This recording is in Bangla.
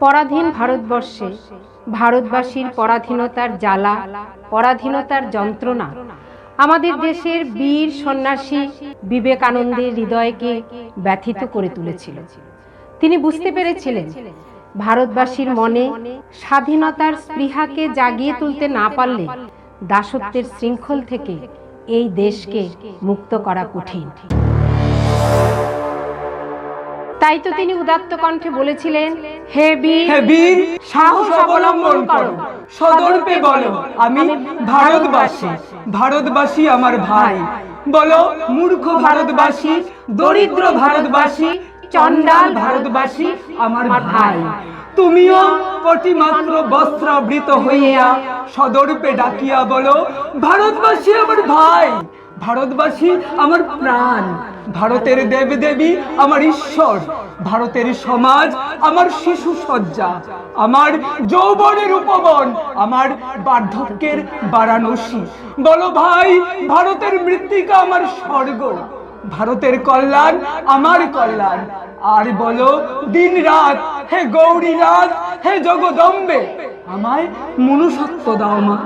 পরাধীন ভারতবর্ষে, ভারতবাসীর পরাধীনতার জ্বালা, পরাধীনতার যন্ত্রণা। আমাদের দেশের বীর সন্ন্যাসী বিবেকানন্দের হৃদয়কে ব্যথিত করে তুলেছিল। তিনি বুঝতে পেরেছিলেন, ভারতবাসীর মনে স্বাধীনতার স্পৃহাকে জাগিয়ে তুলতে না পারলে দাসত্বের শৃঙ্খল থেকে এই দেশকে মুক্ত করা কঠিন। তাই তো তিনি উদাত্ত কণ্ঠে বলেছিলেন, হে বীর হে বীর, সাহস অবলম্বন করো। সদর্পে বলো, আমি ভারতবাসী ভারতবাসী আমার ভাই। বলো, মূর্খ ভারতবাসী, দরিদ্র ভারতবাসী, চণ্ডাল ভারতবাসী আমার ভাই। তুমিও কোটি মাত্র বস্ত্রাবৃত হইয়া সদর্পে ডাকিয়া বলো, ভারতবাসী আমার ভাই। ভারতবাসী, আমার প্রাণ। ভারতের দেবদেবী, আমার ঈশ্বর। ভারতের সমাজ, আমার শিশু সজ্জা আমার যৌবনের উপবন, আমার বার্ধক্যের বারাণসী। বলো ভাই, ভারতের মৃত্তিকা আমার স্বর্গ। ভারতের কল্যাণ আমার কল্যাণ। আর বলো দিন রাত হে গৌরী রাত হে জগদম্বে, আমায় মনুষ্যত্ব দাও মা।